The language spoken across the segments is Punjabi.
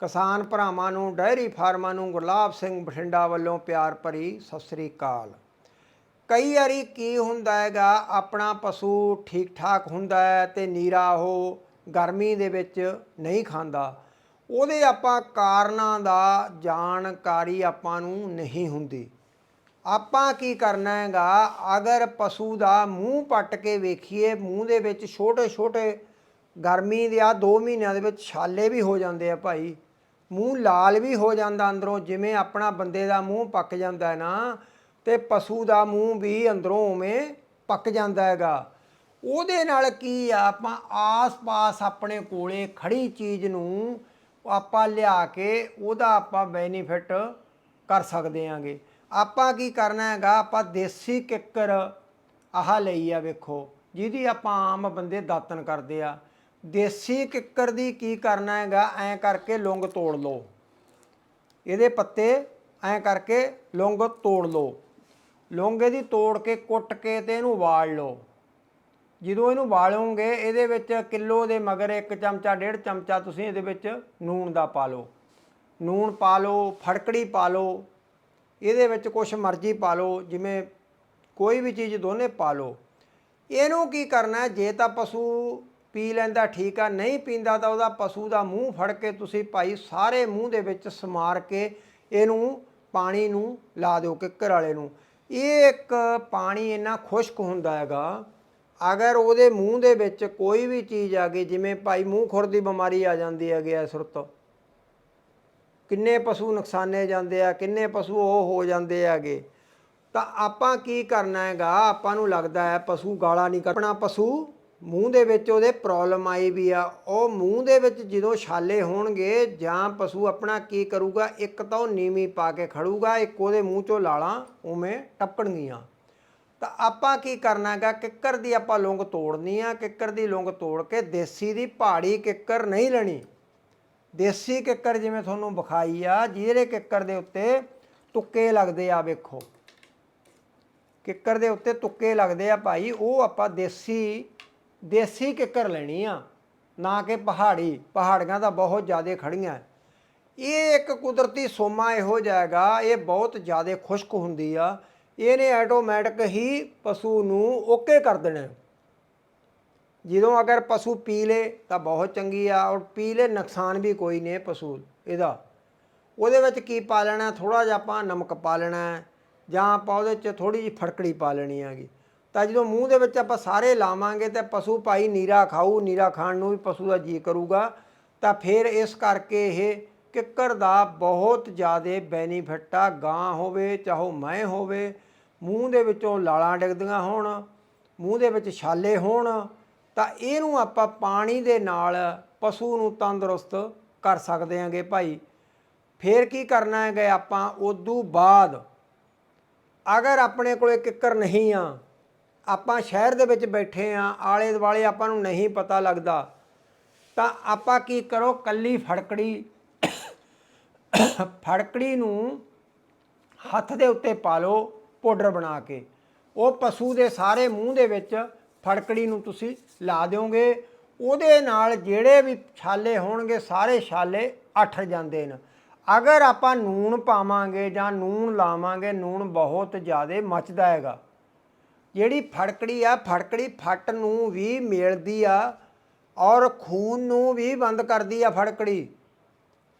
ਕਿਸਾਨ ਭਰਾਵਾਂ ਨੂੰ ਡੈਰੀ ਫਾਰਮਾਂ ਨੂੰ ਗੁਰਲਾਬ ਸਿੰਘ ਬਠਿੰਡਾ ਵੱਲੋਂ ਪਿਆਰ ਭਰੀ ਸਤਿ ਸ੍ਰੀ ਅਕਾਲ। ਕਈ ਵਾਰੀ ਕੀ ਹੁੰਦਾ ਹੈਗਾ, ਆਪਣਾ ਪਸ਼ੂ ਠੀਕ ਠਾਕ ਹੁੰਦਾ ਹੈ ਤੇ ਨੀਰਾ ਉਹ ਗਰਮੀ ਦੇ ਵਿੱਚ ਨਹੀਂ ਖਾਂਦਾ। ਉਹਦੇ ਆਪਾਂ ਕਾਰਨਾਂ ਦਾ ਜਾਣਕਾਰੀ ਆਪਾਂ ਨੂੰ ਨਹੀਂ ਹੁੰਦੀ। ਆਪਾਂ ਕੀ ਕਰਨਾ ਹੈਗਾ, ਅਗਰ ਪਸ਼ੂ ਦਾ ਮੂੰਹ ਪੱਟ ਕੇ ਵੇਖੀਏ, ਮੂੰਹ ਦੇ ਵਿੱਚ ਛੋਟੇ ਛੋਟੇ ਗਰਮੀ ਦੇ ਆ 2 ਮਹੀਨਿਆਂ ਦੇ ਵਿੱਚ ਛਾਲੇ ਵੀ ਹੋ ਜਾਂਦੇ ਆ ਭਾਈ। ਮੂੰਹ ਲਾਲ ਵੀ ਹੋ ਜਾਂਦਾ ਅੰਦਰੋਂ, ਜਿਵੇਂ ਆਪਣਾ ਬੰਦੇ ਦਾ ਮੂੰਹ ਪੱਕ ਜਾਂਦਾ ਨਾ, ਤੇ ਪਸ਼ੂ ਦਾ ਮੂੰਹ ਵੀ ਅੰਦਰੋਂ ਉਵੇਂ ਪੱਕ ਜਾਂਦਾ ਹੈਗਾ। ਉਹਦੇ ਨਾਲ ਕੀ ਆ, ਆਪਾਂ ਆਸ-ਪਾਸ ਆਪਣੇ ਕੋਲੇ ਖੜੀ ਚੀਜ਼ ਨੂੰ ਆਪਾਂ ਲਿਆ ਕੇ ਉਹਦਾ ਆਪਾਂ ਬੈਨੀਫਿਟ ਕਰ ਸਕਦੇ ਆਂਗੇ। ਆਪਾਂ ਕੀ ਕਰਨਾ ਹੈਗਾ, ਆਪਾਂ ਦੇਸੀ ਕਿੱਕਰ ਆਹ ਲਈ ਆ ਵੇਖੋ, ਜਿਹਦੀ ਆਪਾਂ ਆਮ ਬੰਦੇ ਦਾਤਨ ਕਰਦੇ ਆ। ਦੇਸੀ ਕਿੱਕਰ ਦੀ ਕੀ ਕਰਨਾ ਹੈਗਾ? ਐਂ ਕਰਕੇ ਲੌਂਗ ਤੋੜ ਲਓ। ਇਹਦੇ ਪੱਤੇ ਐਂ ਕਰਕੇ ਲੌਂਗ ਤੋੜ ਲਓ। ਲੌਂਗ ਇਹਦੀ ਤੋੜ ਕੇ ਕੁੱਟ ਕੇ ਤੇ ਇਹਨੂੰ ਵਾਲ ਲਓ। ਜਦੋਂ ਇਹਨੂੰ ਵਾਲੋਗੇ ਇਹਦੇ ਵਿੱਚ ਕਿਲੋ ਦੇ ਮਗਰ ਇੱਕ ਚਮਚਾ, ਡੇਢ ਚਮਚਾ ਤੁਸੀਂ ਇਹਦੇ ਵਿੱਚ ਨੂਣ ਦਾ ਪਾ ਲਓ। ਨੂਣ ਪਾ ਲਓ, ਫੜਕੜੀ ਪਾ ਲਓ। ਇਹਦੇ ਵਿੱਚ ਕੁਛ ਮਰਜ਼ੀ ਪਾ ਲਓ, ਜਿਵੇਂ ਕੋਈ ਵੀ ਚੀਜ਼ ਦੋਨੇ ਪਾ ਲਓ। ਇਹਨੂੰ ਕੀ ਕਰਨਾ ਜੇ ਤਾਂ ਪਸ਼ੂ ਪੀ ਲੈਂਦਾ, ਠੀਕ ਆ, ਨਹੀਂ ਪੀਂਦਾ ਤਾਂ ਉਹਦਾ ਪਸ਼ੂ ਦਾ ਮੂੰਹ ਫੜ ਕੇ ਤੁਸੀਂ ਭਾਈ ਸਾਰੇ ਮੂੰਹ ਦੇ ਵਿੱਚ ਸਮਾਰ ਕੇ ਇਹਨੂੰ ਪਾਣੀ ਨੂੰ ਲਾ ਦਿਓ ਕਿੱਕਰ ਵਾਲੇ ਨੂੰ। ਇਹ ਇੱਕ ਪਾਣੀ ਇੰਨਾ ਖੁਸ਼ਕ ਹੁੰਦਾ ਹੈਗਾ, ਅਗਰ ਉਹਦੇ ਮੂੰਹ ਦੇ ਵਿੱਚ ਕੋਈ ਵੀ ਚੀਜ਼ ਆ ਗਈ, ਜਿਵੇਂ ਭਾਈ ਮੂੰਹ ਖੁਰ ਦੀ ਬਿਮਾਰੀ ਆ ਜਾਂਦੀ ਹੈਗੀ ਐ ਸੁਰਤ, ਕਿੰਨੇ ਪਸ਼ੂ ਨੁਕਸਾਨੇ ਜਾਂਦੇ ਆ, ਕਿੰਨੇ ਪਸ਼ੂ ਉਹ ਹੋ ਜਾਂਦੇ ਹੈਗੇ, ਤਾਂ ਆਪਾਂ ਕੀ ਕਰਨਾ ਹੈਗਾ, ਆਪਾਂ ਨੂੰ ਲੱਗਦਾ ਹੈ ਪਸ਼ੂ ਗਾਲਾ ਨਹੀਂ ਕੱਢਣਾ, ਪਸ਼ੂ ਮੂੰਹ ਦੇ ਵਿੱਚ ਉਹਦੇ ਪ੍ਰੋਬਲਮ ਆਈ ਵੀ ਆ। ਉਹ ਮੂੰਹ ਦੇ ਵਿੱਚ ਜਦੋਂ ਛਾਲੇ ਹੋਣਗੇ ਜਾਂ ਪਸ਼ੂ ਆਪਣਾ ਕੀ ਕਰੂਗਾ, ਇੱਕ ਤਾਂ ਉਹ ਨੀਵੀਂ ਪਾ ਕੇ ਖੜੂਗਾ, ਇੱਕ ਉਹਦੇ ਮੂੰਹ ਚੋਂ ਲਾਲਾਂ ਉਵੇਂ ਟੱਪਣਗੀਆਂ। ਤਾਂ ਆਪਾਂ ਕੀ ਕਰਨਾ ਹੈਗਾ, ਕਿੱਕਰ ਦੀ ਆਪਾਂ ਲੌਂਗ ਤੋੜਨੀ ਆ, ਕਿੱਕਰ ਦੀ ਲੌਂਗ ਤੋੜ ਕੇ ਦੇਸੀ ਦੀ ਪਹਾੜੀ ਕਿੱਕਰ ਨਹੀਂ ਲੈਣੀ। ਦੇਸੀ ਕਿੱਕਰ ਜਿਵੇਂ ਤੁਹਾਨੂੰ ਵਿਖਾਈ ਆ ਜਿਹੜੇ ਕਿੱਕਰ ਦੇ ਉੱਤੇ ਤੁੱਕੇ ਲੱਗਦੇ ਆ ਵੇਖੋ। ਕਿੱਕਰ ਦੇ ਉੱਤੇ ਤੁੱਕੇ ਲੱਗਦੇ ਆ ਭਾਈ, ਉਹ ਆਪਾਂ ਦੇਸੀ ਦੇਸੀ ਕਿੱਕਰ ਲੈਣੀ ਆ, ਨਾ ਕਿ ਪਹਾੜੀ, ਪਹਾੜੀਆਂ ਤਾਂ ਬਹੁਤ ਜ਼ਿਆਦਾ ਖੜੀਆਂ। ਇਹ ਇੱਕ ਕੁਦਰਤੀ ਸੋਮਾ ਇਹੋ ਜਾਏਗਾ ਇਹ ਬਹੁਤ ਜ਼ਿਆਦਾ ਖੁਸ਼ਕ ਹੁੰਦੀ ਆ। ਇਹਨੇ ਆਟੋਮੈਟਿਕ ਹੀ ਪਸ਼ੂ ਨੂੰ ਓਕੇ ਕਰ ਦੇਣਾ। ਜਦੋਂ ਅਗਰ ਪਸ਼ੂ ਪੀ ਲੇ ਤਾਂ ਬਹੁਤ ਚੰਗੀ ਆ, ਔਰ ਪੀ ਲੇ ਨੁਕਸਾਨ ਵੀ ਕੋਈ ਨਹੀਂ ਪਸ਼ੂ ਇਹਦਾ। ਉਹਦੇ ਵਿੱਚ ਕੀ ਪਾ ਲੈਣਾ? ਥੋੜਾ ਜਿਹਾ ਆਪਾਂ ਨਮਕ ਪਾ ਲੈਣਾ, ਜਾਂ ਆਪਾਂ ਉਹਦੇ 'ਚ ਥੋੜੀ ਜਿਹੀ ਫੜਕੜੀ ਪਾ ਲੈਣੀ ਹੈਗੀ। ਤਾਂ ਜਦੋਂ ਮੂੰਹ ਦੇ ਵਿੱਚ ਆਪਾਂ ਸਾਰੇ ਲਾਵਾਂਗੇ ਤੇ ਪਸ਼ੂ ਭਾਈ ਨੀਰਾ ਖਾਊ, ਨੀਰਾ ਖਾਣ ਨੂੰ ਵੀ ਪਸ਼ੂ ਦਾ ਜੀ ਕਰੂਗਾ, ਤਾਂ ਫਿਰ ਇਸ ਕਰਕੇ ਇਹ ਕਿੱਕਰ ਦਾ ਬਹੁਤ ਜ਼ਿਆਦਾ ਬੈਨੀਫਿਟ ਆ, ਗਾਂ ਹੋਵੇ, ਚਾਹੋ ਮੈਂ ਹੋਵੇ, ਮੂੰਹ ਦੇ ਵਿੱਚੋਂ ਲਾਲਾਂ ਡਿੱਗਦੀਆਂ ਹੋਣ, ਮੂੰਹ ਦੇ ਵਿੱਚ ਛਾਲੇ ਹੋਣ, ਤਾਂ ਇਹਨੂੰ ਆਪਾਂ ਪਾਣੀ ਦੇ ਨਾਲ ਪਸ਼ੂ ਨੂੰ ਤੰਦਰੁਸਤ ਕਰ ਸਕਦੇ ਆਂਗੇ ਭਾਈ। ਫੇਰ ਕੀ ਕਰਨਾ ਹੈਗਾ ਆਪਾਂ? ਉਦੋਂ ਬਾਅਦ ਅਗਰ ਆਪਣੇ ਕੋਲੇ ਕਿੱਕਰ ਨਹੀਂ ਆ ਆਪਾਂ ਸ਼ਹਿਰ ਦੇ ਵਿੱਚ ਬੈਠੇ ਆ ਆਲੇ ਦੁਆਲੇ ਆਪਾਂ ਨੂੰ ਨਹੀਂ ਪਤਾ ਲੱਗਦਾ, ਤਾਂ ਆਪਾਂ ਕੀ ਕਰੋ, ਕੱਲੀ ਫੜਕੜੀ ਫੜਕੜੀ ਨੂੰ ਹੱਥ ਦੇ ਉੱਤੇ ਪਾ ਲਓ, ਪਾਊਡਰ ਬਣਾ ਕੇ। ਉਹ ਪਸ਼ੂ ਦੇ ਸਾਰੇ ਮੂੰਹ ਦੇ ਵਿੱਚ ਫੜਕੜੀ ਨੂੰ ਤੁਸੀਂ ਲਾ ਦਿਓਗੇ। ਉਹਦੇ ਨਾਲ ਜਿਹੜੇ ਵੀ ਛਾਲੇ ਹੋਣਗੇ, ਸਾਰੇ ਛਾਲੇ ਅੱਠ ਜਾਂਦੇ ਨੇ। ਅਗਰ ਆਪਾਂ ਨੂਣ ਪਾਵਾਂਗੇ ਜਾਂ ਨੂਣ ਲਾਵਾਂਗੇ, ਨੂਣ ਬਹੁਤ ਜ਼ਿਆਦਾ ਮੱਚਦਾ ਹੈਗਾ। ਜਿਹੜੀ ਫੜਕੜੀ ਆ, ਫੜਕੜੀ ਫੱਟ ਨੂੰ ਵੀ ਮੇਲਦੀ ਆ ਔਰ ਖੂਨ ਨੂੰ ਵੀ ਬੰਦ ਕਰਦੀ ਆ ਫੜਕੜੀ।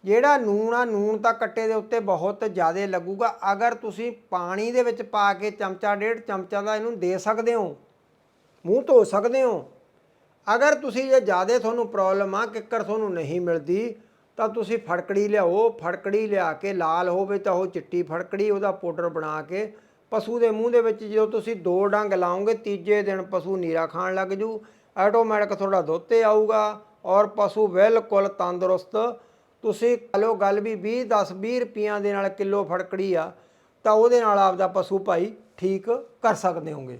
ਜਿਹੜਾ ਨੂਣ ਆ, ਨੂਣ ਤਾਂ ਕੱਟੇ ਦੇ ਉੱਤੇ ਬਹੁਤ ਜ਼ਿਆਦਾ ਲੱਗੂਗਾ। ਅਗਰ ਤੁਸੀਂ ਪਾਣੀ ਦੇ ਵਿੱਚ ਪਾ ਕੇ ਚਮਚਾ, ਡੇਢ ਚਮਚਾ ਦਾ ਇਹਨੂੰ ਦੇ ਸਕਦੇ ਹੋ, ਮੂੰਹ ਧੋ ਸਕਦੇ ਹੋ। ਅਗਰ ਤੁਸੀਂ ਜੇ ਜ਼ਿਆਦਾ ਤੁਹਾਨੂੰ ਪ੍ਰੋਬਲਮ ਆ, ਕਿੱਕਰ ਤੁਹਾਨੂੰ ਨਹੀਂ ਮਿਲਦੀ, ਤਾਂ ਤੁਸੀਂ ਫੜਕੜੀ ਲਿਆਓ। ਫੜਕੜੀ ਲਿਆ ਕੇ ਲਾਲ ਹੋਵੇ ਤਾਂ ਉਹ ਚਿੱਟੀ ਫੜਕੜੀ, ਉਹਦਾ ਪਾਊਡਰ ਬਣਾ ਕੇ ਪਸ਼ੂ ਦੇ ਮੂੰਹ ਦੇ ਵਿੱਚ ਜਦੋਂ ਤੁਸੀਂ ਦੋ ਡੰਗ ਲਾਓਗੇ, ਤੀਜੇ ਦਿਨ ਪਸ਼ੂ ਨੀਰਾ ਖਾਣ ਲੱਗ ਜੂ ਆਟੋਮੈਟਿਕ ਤੁਹਾਡਾ ਦੁੱਧ ਤੇ ਆਊਗਾ ਔਰ ਪਸ਼ੂ ਬਿਲਕੁਲ ਤੰਦਰੁਸਤ। ਤੁਸੀਂ ਲਓ ਗੱਲ ਵੀ 20 10 20 ਰੁਪਈਆਂ ਦੇ ਨਾਲ ਕਿਲੋ ਫੜਕੜੀ ਆ, ਤਾਂ ਉਹਦੇ ਨਾਲ ਆਪਦਾ ਪਸ਼ੂ ਭਾਈ ਠੀਕ ਕਰ ਸਕਦੇ ਹੋਗੇ।